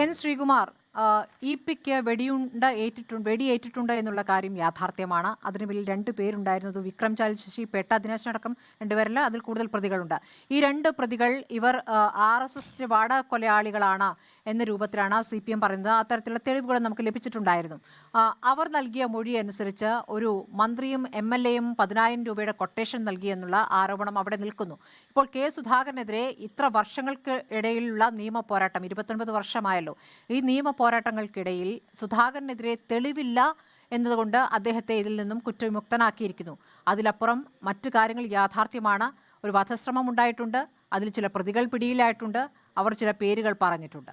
N Sreekumar. ആ, E പിക്ക് വെടിയുണ്ട ഏറ്റിട്ടുണ്ട് വെടിയേറ്റിട്ടുണ്ട് എന്നുള്ള കാര്യം യാഥാർത്ഥ്യമാണ്. അതിന് പിന്നിൽ രണ്ട് പേരുണ്ടായിരുന്നത് വിക്രം ചാൽ ശശി പേട്ട ദിനേശനടക്കം രണ്ടുപേരല്ല അതിൽ കൂടുതൽ പ്രതികളുണ്ട്. ഈ രണ്ട് പ്രതികൾ ഇവർ ആർ എസ് എസിന്റെ വാടക കൊലയാളികളാണ് എന്ന രൂപത്തിലാണ് സി പി എം പറയുന്നത്. അത്തരത്തിലുള്ള തെളിവുകൾ നമുക്ക് ലഭിച്ചിട്ടുണ്ടായിരുന്നു. അവർ നൽകിയ മൊഴി അനുസരിച്ച് ഒരു മന്ത്രിയും എം എൽ എയും പതിനായിരം രൂപയുടെ കൊട്ടേഷൻ നൽകി എന്നുള്ള ആരോപണം അവിടെ നിൽക്കുന്നു. ഇപ്പോൾ കെ സുധാകരനെതിരെ ഇത്ര വർഷങ്ങൾക്ക് ഇടയിലുള്ള നിയമ പോരാട്ടം ഇരുപത്തൊൻപത് വർഷമായല്ലോ. ഈ നിയമ പോരാട്ടങ്ങൾക്കിടയിൽ സുധാകരനെതിരെ തെളിവില്ല എന്നതുകൊണ്ട് അദ്ദേഹത്തെ ഇതിൽ നിന്നും കുറ്റവിമുക്തനാക്കിയിരിക്കുന്നു. അതിലപ്പുറം മറ്റു കാര്യങ്ങൾ യാഥാർത്ഥ്യമാണ്. ഒരു വധശ്രമം ഉണ്ടായിട്ടുണ്ട് അതിൽ ചില പ്രതികൾ പിടിയിലായിട്ടുണ്ട്. അവർ ചില പേരുകൾ പറഞ്ഞിട്ടുണ്ട്.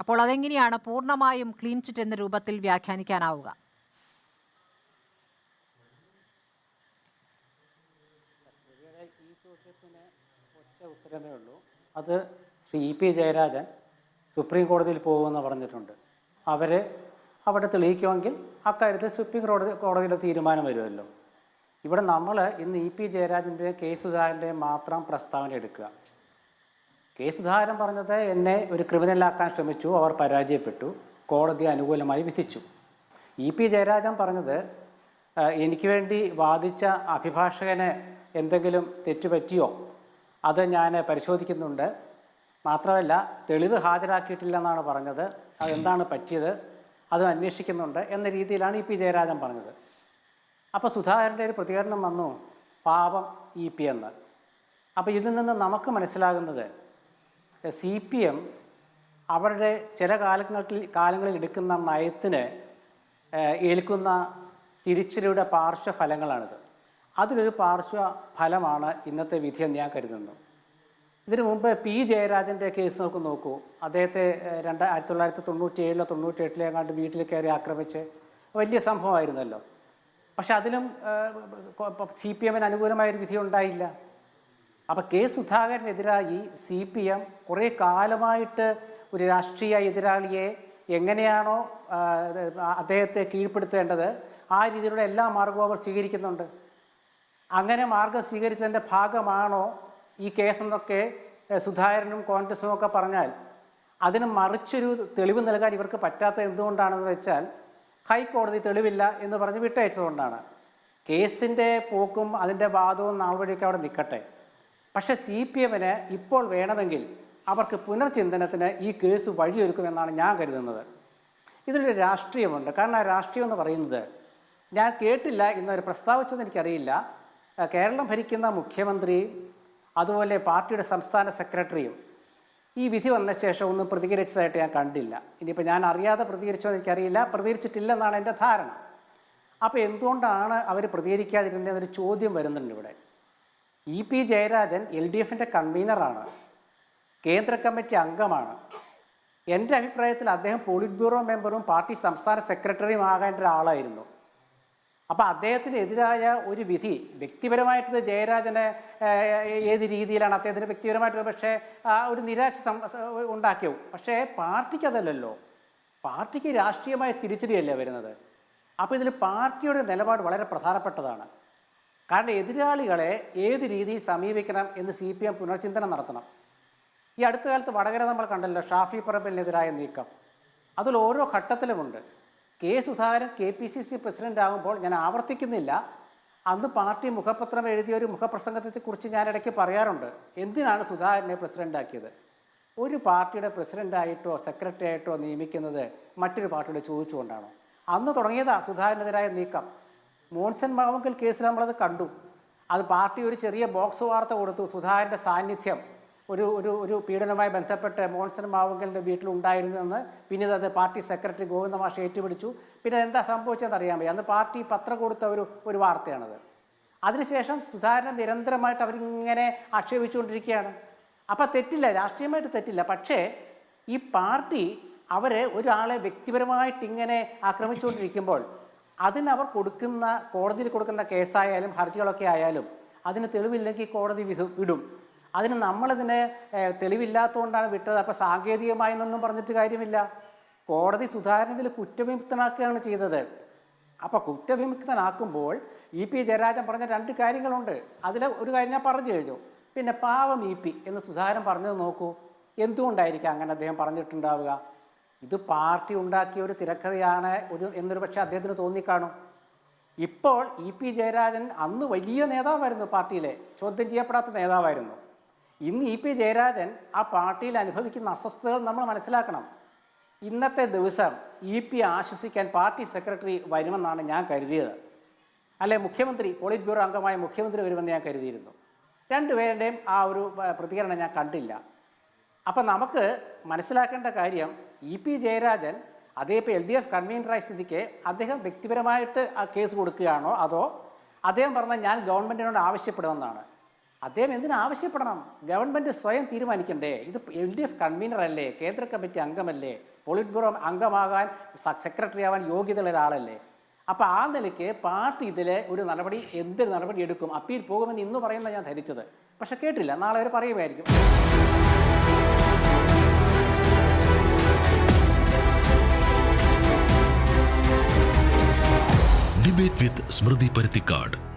അപ്പോൾ അതെങ്ങനെയാണ് പൂർണമായും ക്ലീൻ ചിറ്റ് എന്ന രൂപത്തിൽ വ്യാഖ്യാനിക്കാനാവുക? അത് Shri E P Jayarajan supreme കോടതിയിൽ പോകുമെന്ന് പറഞ്ഞിട്ടുണ്ട്. അവരെ അവിടെ തെളിയിക്കുമെങ്കിൽ അക്കാര്യത്തിൽ സുപ്രീം കോടതി കോടതിയുടെ തീരുമാനം വരുമല്ലോ. ഇവിടെ നമ്മൾ ഇന്ന് ഇ പി ജയരാജന്റെയും കെ സുധാകരന്റെയും മാത്രം പ്രസ്താവന എടുക്കുക. കെ സുധാകരൻ പറഞ്ഞത് എന്നെ ഒരു ക്രിമിനലാക്കാൻ ശ്രമിച്ചു അവർ പരാജയപ്പെട്ടു കോടതി അനുകൂലമായി വിധിച്ചു. ഇ പി ജയരാജൻ പറഞ്ഞത് എനിക്ക് വേണ്ടി വാദിച്ച അഭിഭാഷകന് എന്തെങ്കിലും തെറ്റുപറ്റിയോ അത് ഞാൻ പരിശോധിക്കുന്നുണ്ട്. മാത്രമല്ല തെളിവ് ഹാജരാക്കിയിട്ടില്ലെന്നാണ് പറഞ്ഞത്. അതെന്താണ് പറ്റിയത്? അത് അന്വേഷിക്കുന്നുണ്ട് എന്ന രീതിയിലാണ് ഇ പി ജയരാജൻ പറഞ്ഞത്. അപ്പോൾ സുധാകരന്റെ ഒരു പ്രതികരണം വന്നു പാപം ഇ പി എന്ന്. അപ്പോൾ ഇതിൽ നിന്ന് നമുക്ക് മനസ്സിലാകുന്നത് സി പി എം അവരുടെ ചില കാലങ്ങളിൽ കാലങ്ങളിൽ എടുക്കുന്ന നയത്തിന് ഏൽക്കുന്ന തിരിച്ചടിയുടെ പാർശ്വഫലങ്ങളാണിത്. അതിലൊരു പാർശ്വഫലമാണ് ഇന്നത്തെ വിധിയെന്ന് ഞാൻ കരുതുന്നു. ഇതിനു മുമ്പ് പി ജയരാജന്റെ കേസ് നമുക്ക് നോക്കൂ. അദ്ദേഹത്തെ രണ്ട് ആയിരത്തി തൊള്ളായിരത്തി തൊണ്ണൂറ്റി ഏഴിലോ തൊണ്ണൂറ്റി എട്ടിലോ എങ്ങാണ്ട് വീട്ടിൽ കയറി ആക്രമിച്ച് വലിയ സംഭവമായിരുന്നല്ലോ. പക്ഷെ അതിലും സി പി എമ്മിന് അനുകൂലമായൊരു വിധി ഉണ്ടായില്ല. അപ്പോൾ കെ സുധാകരനെതിരായി സി പി എം കുറേ കാലമായിട്ട് ഒരു രാഷ്ട്രീയ എതിരാളിയെ എങ്ങനെയാണോ അദ്ദേഹത്തെ കീഴ്പ്പെടുത്തേണ്ടത് ആ രീതിയിലുള്ള എല്ലാ മാർഗവും അവർ സ്വീകരിക്കുന്നുണ്ട്. അങ്ങനെ മാർഗം സ്വീകരിച്ചതിന്റെ ഭാഗമാണോ ഈ കേസെന്നൊക്കെ സുധാകരനും കോൺഗ്രസും ഒക്കെ പറഞ്ഞാൽ അതിന് മറിച്ചൊരു തെളിവ് നൽകാൻ ഇവർക്ക് പറ്റാത്ത എന്തുകൊണ്ടാണെന്ന് വെച്ചാൽ ഹൈക്കോടതി തെളിവില്ല എന്ന് പറഞ്ഞ് വിട്ടയച്ചതുകൊണ്ടാണ്. കേസിന്റെ പോക്കും അതിന്റെ വാദവും നാൾവഴിയൊക്കെ അവിടെ നിൽക്കട്ടെ. പക്ഷേ സി പി എമ്മിന് ഇപ്പോൾ വേണമെങ്കിൽ അവർക്ക് പുനർചിന്തനത്തിന് ഈ കേസ് വഴിയൊരുക്കുമെന്നാണ് ഞാൻ കരുതുന്നത്. ഇതിലൊരു രാഷ്ട്രീയമുണ്ട്. കാരണം ആ രാഷ്ട്രീയം എന്ന് പറയുന്നത് ഞാൻ കേട്ടില്ല എന്നവർ പ്രസ്താവിച്ചെന്ന് എനിക്കറിയില്ല. കേരളം ഭരിക്കുന്ന മുഖ്യമന്ത്രി അതുപോലെ പാർട്ടിയുടെ സംസ്ഥാന സെക്രട്ടറിയും ഈ വിധി വന്ന ശേഷം ഒന്നും പ്രതികരിച്ചതായിട്ട് ഞാൻ കണ്ടില്ല. ഇനിയിപ്പോൾ ഞാൻ അറിയാതെ പ്രതികരിച്ചോ എനിക്കറിയില്ല. പ്രതികരിച്ചിട്ടില്ലെന്നാണ് എന്റെ ധാരണ. അപ്പോൾ എന്തുകൊണ്ടാണ് അവർ പ്രതികരിക്കാതിരുന്നതെന്നൊരു ചോദ്യം വരുന്നുണ്ട് ഇവിടെ. E P Jayarajan L D എഫിന്റെ കൺവീനറാണ്. കേന്ദ്ര കമ്മിറ്റി അംഗമാണ്. എന്റെ അഭിപ്രായത്തിൽ അദ്ദേഹം പോളിറ്റ് ബ്യൂറോ മെമ്പറും പാർട്ടി സംസ്ഥാന സെക്രട്ടറിയും ആകേണ്ട ഒരാളായിരുന്നു. അപ്പോൾ അദ്ദേഹത്തിനെതിരായ ഒരു വിധി വ്യക്തിപരമായിട്ട് ജയരാജനെ ഏത് രീതിയിലാണ് അദ്ദേഹത്തിന് വ്യക്തിപരമായിട്ട് പക്ഷേ ആ ഒരു നിരാശ ഉണ്ടാക്കിയോ? പക്ഷേ പാർട്ടിക്ക് അതല്ലല്ലോ പാർട്ടിക്ക് രാഷ്ട്രീയമായ തിരിച്ചടിയല്ലേ വരുന്നത്? അപ്പോൾ ഇതിൽ പാർട്ടിയുടെ നിലപാട് വളരെ പ്രധാനപ്പെട്ടതാണ്. കാരണം എതിരാളികളെ ഏത് രീതിയിൽ സമീപിക്കണം എന്ന് സി പി എം പുനർചിന്തനം നടത്തണം. ഈ അടുത്ത കാലത്ത് വടകര നമ്മൾ കണ്ടല്ലോ ഷാഫി പറമ്പിലിനെതിരായ നീക്കം. അതിൽ ഓരോ ഘട്ടത്തിലുമുണ്ട്. K Sudhakaran K P C C president ആകുമ്പോൾ ഞാൻ ആവർത്തിക്കുന്നില്ല. അന്ന് പാർട്ടി മുഖപത്രം എഴുതിയ ഒരു മുഖപ്രസംഗത്തെക്കുറിച്ച് ഞാൻ ഇടയ്ക്ക് പറയാറുണ്ട്. എന്തിനാണ് സുധാകരനെ പ്രസിഡന്റാക്കിയത് ഒരു പാർട്ടിയുടെ പ്രസിഡന്റായിട്ടോ സെക്രട്ടറി ആയിട്ടോ നിയമിക്കുന്നത് മറ്റൊരു പാർട്ടിയുടെ ചോദിച്ചുകൊണ്ടാണോ? അന്ന് തുടങ്ങിയതാ സുധാകരനെതിരായ നീക്കം. മോൺസൺ മാവങ്കൽ കേസിൽ നമ്മളത് കണ്ടു. അത് പാർട്ടി ഒരു ചെറിയ ബോക്സ് വാർത്ത കൊടുത്തു സുധാകരന്റെ സാന്നിധ്യം. ഒരു ഒരു ഒരു പീഡനവുമായി ബന്ധപ്പെട്ട് മോൺസൺ മാവുങ്കലിന്റെ വീട്ടിലുണ്ടായിരുന്നുവെന്ന് പിന്നീട് അത് പാർട്ടി സെക്രട്ടറി ഗോവിന്ദ മാഷ് ഏറ്റുപിടിച്ചു. പിന്നെ എന്താ സംഭവിച്ചതെന്ന് അറിയാൻ വയ്യ അന്ന് പാർട്ടി പത്രം കൊടുത്ത ഒരു ഒരു വാർത്തയാണത്. അതിനുശേഷം സുധാരണ നിരന്തരമായിട്ട് അവരിങ്ങനെ ആക്ഷേപിച്ചുകൊണ്ടിരിക്കുകയാണ്. അപ്പോൾ തെറ്റില്ല രാഷ്ട്രീയമായിട്ട് തെറ്റില്ല. പക്ഷേ ഈ പാർട്ടി അവരെ ഒരാളെ വ്യക്തിപരമായിട്ട് ഇങ്ങനെ ആക്രമിച്ചുകൊണ്ടിരിക്കുമ്പോൾ അതിനവർ കൊടുക്കുന്ന കോടതിയിൽ കൊടുക്കുന്ന കേസായാലും ഹർജികളൊക്കെ ആയാലും അതിന് തെളിവില്ലെങ്കിൽ കോടതി വിധു വിടും. അതിന് നമ്മളിതിനെ തെളിവില്ലാത്തതുകൊണ്ടാണ് വിട്ടത്. അപ്പോൾ സാങ്കേതികമായെന്നൊന്നും പറഞ്ഞിട്ട് കാര്യമില്ല. കോടതി സുധാകരനിൽ കുറ്റവിമുക്തനാക്കുകയാണ് ചെയ്തത്. അപ്പോൾ കുറ്റവിമുക്തനാക്കുമ്പോൾ ഇ പി ജയരാജൻ പറഞ്ഞ രണ്ട് കാര്യങ്ങളുണ്ട്. അതിൽ ഒരു കാര്യം ഞാൻ പറഞ്ഞു കഴിഞ്ഞു. പിന്നെ പാവം ഇ പി എന്ന് സുധാകരൻ പറഞ്ഞത് നോക്കൂ. എന്തുകൊണ്ടായിരിക്കും അങ്ങനെ അദ്ദേഹം പറഞ്ഞിട്ടുണ്ടാവുക? ഇത് പാർട്ടി ഉണ്ടാക്കിയ ഒരു തിരക്കഥയാണ് ഒരു എന്നൊരു പക്ഷേ അദ്ദേഹത്തിന് തോന്നിക്കാണും. ഇപ്പോൾ ഇ പി ജയരാജൻ അന്ന് വലിയ നേതാവായിരുന്നു പാർട്ടിയിലെ. ചോദ്യം ചെയ്യപ്പെടാത്ത നേതാവായിരുന്നു. ഇന്ന് ഇ പി ജയരാജൻ ആ പാർട്ടിയിൽ അനുഭവിക്കുന്ന അസ്വസ്ഥതകൾ നമ്മൾ മനസ്സിലാക്കണം. ഇന്നത്തെ ദിവസം ഇ പി ആശ്വസിക്കാൻ പാർട്ടി സെക്രട്ടറി വരുമെന്നാണ് ഞാൻ കരുതിയത്. അല്ലെ മുഖ്യമന്ത്രി പോളിറ്റ് ബ്യൂറോ അംഗമായ മുഖ്യമന്ത്രി വരുമെന്ന് ഞാൻ കരുതിയിരുന്നു. രണ്ടുപേരുടെയും ആ ഒരു പ്രതികരണം ഞാൻ കണ്ടില്ല. അപ്പം നമുക്ക് മനസ്സിലാക്കേണ്ട കാര്യം ഇ പി ജയരാജൻ അതേ ഇപ്പോൾ എൽ ഡി എഫ് കൺവീനറായ സ്ഥിതിക്ക് അദ്ദേഹം വ്യക്തിപരമായിട്ട് ആ കേസ് കൊടുക്കുകയാണോ അതോ അദ്ദേഹം പറഞ്ഞാൽ ഞാൻ ഗവൺമെന്റിനോട് ആവശ്യപ്പെടുമെന്നാണ്? അദ്ദേഹം എന്തിനാവശ്യപ്പെടണം ഗവൺമെന്റ് സ്വയം തീരുമാനിക്കണ്ടേ? ഇത് എൽ ഡി എഫ് കൺവീനർ അല്ലേ? കേന്ദ്ര കമ്മിറ്റി അംഗമല്ലേ? പോളിറ്റ് ബ്യൂറോ അംഗമാകാൻ സെക്രട്ടറി ആവാൻ യോഗ്യതയുള്ള ഒരാളല്ലേ? അപ്പോൾ ആ നിലയ്ക്ക് പാർട്ടി ഇതിൽ ഒരു നടപടി എന്തൊരു നടപടി എടുക്കും? അപ്പീൽ പോകുമെന്ന് ഇന്ന് പറയുന്ന ഞാൻ ധരിച്ചത്. പക്ഷെ കേട്ടില്ല. നാളെ അവർ പറയുമായിരിക്കും. ഡിബേറ്റ് വിത്ത് സ്മൃതി പരുത്തിക്കാട്